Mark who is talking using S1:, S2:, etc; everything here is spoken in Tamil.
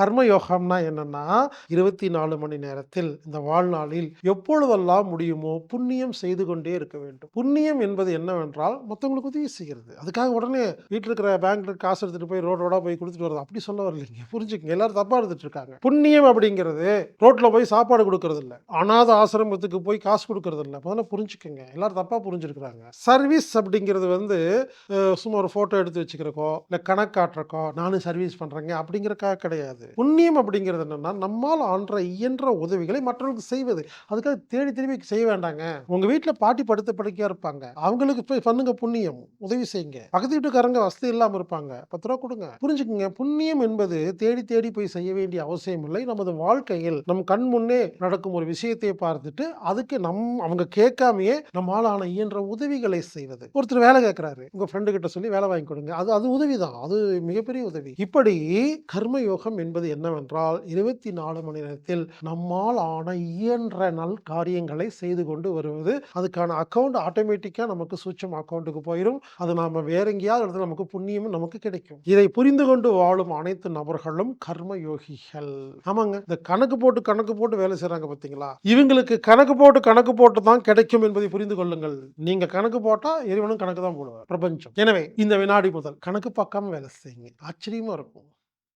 S1: கர்ம யோகம்னா என்னன்னா இருபத்தி நாலு மணி நேரத்தில் இந்த வாழ்நாளில் எப்பொழுதெல்லாம் முடியுமோ புண்ணியம் செய்து கொண்டே இருக்க வேண்டும். புண்ணியம் என்பது என்னவென்றால் மற்றவங்களுக்கு உதவி செய்கிறது. அதுக்காக உடனே வீட்டில் இருக்கிற பேங்க்ல காசு எடுத்துட்டு போய் ரோடோட போய் கொடுத்துட்டு வரது அப்படி சொல்ல வரலைங்க புரிஞ்சுக்கங்க. எல்லாரும் தப்பா எடுத்துட்டு இருக்காங்க. புண்ணியம் அப்படிங்கிறது ரோட்ல போய் சாப்பாடு கொடுக்கறது இல்லை. அனாத ஆசிரமத்துக்கு போய் காசு கொடுக்கறது இல்லை. முதல்ல புரிஞ்சுக்கங்க. எல்லாரும் தப்பா புரிஞ்சிருக்கிறாங்க. சர்வீஸ் அப்படிங்கிறது வந்து சும்மா ஒரு போட்டோ எடுத்து வச்சுக்கிறக்கோ இல்லை கணக்காட்டுறக்கோ நானும் சர்வீஸ் பண்றேங்க அப்படிங்கிறக்காக கிடையாது. புண்ணியம் அப்படிங்கிறது என்னன்னா நம்மால் ஆன்ற இயன்ற உதவிகளை மற்றவர்களுக்கு செய்வது. அதுக்காக தேடி திரும்பி செய்ய வேண்டாங்க. உங்க வீட்டுல பாட்டி படுத்த படுக்கையா இருப்பாங்க. அவங்களுக்கு போய் பண்ணுங்க புண்ணியம் உதவி செய்யுங்க. பக்கத்து வீட்டுக்காரங்க வசதி இல்லாம இருப்பாங்க. பத்து ரூபா கொடுங்க. புரிஞ்சுக்குங்க. புண்ணியம் என்பது தேடி தேடி போய் செய்ய வேண்டிய அவசியம் இல்லை. நமது வாழ்க்கையில் நம் கண் முன்னே நடக்கும் ஒரு விஷயத்தை பார்த்துட்டு அதுக்கு நம் அவங்க கேட்காமயே நம்மால் ஆன இயன்ற உதவிகளை செய்வது. ஒருத்தர் வேலை கேட்கிறாரு. உங்க ஃப்ரெண்டு கிட்ட சொல்லி வேலை வாங்கி கொடுங்க. அது அது உதவிதான். அது மிகப்பெரிய உதவி. இப்படி கர்ம யோகம் என்பது என்னவென்றால் இருபத்தி நாலு மணி நேரத்தில் நம்மால் ஆன இயன்ற நல் காரியங்களை செய்து கொண்டு வருவது அதுக்கான அக்கௌண்ட் ஆட்டோமேட்டிக்காக நமக்கு சூட்சம் அக்கௌண்ட்டுக்கு போயிடும் அது நாம் வேற எங்கேயாவது இடத்துல நமக்கு புண்ணியமும் நமக்கு கிடைக்கும். இதை புரிந்து கொண்டு வாழும் அனைத்து நபர்களும் கர்ம யோகிகள். ஆமாங்க. இந்த கணக்கு போட்டு கணக்கு போட்டு வேலை செய்கிறாங்க பார்த்தீங்களா இவங்களுக்கு கணக்கு போட்டு கணக்கு போட்டு தான் கிடைக்கும் என்பதை புரிந்து கொள்ளுங்கள். நீங்க கணக்கு போட்டா இறைவனும் கணக்கு தான் போடுவார். பிரபஞ்சம். எனவே இந்த வினாடி முதல் கணக்கு பார்க்காம வேலை செய்யுங்க. ஆச்சரியமா இருக்கும்.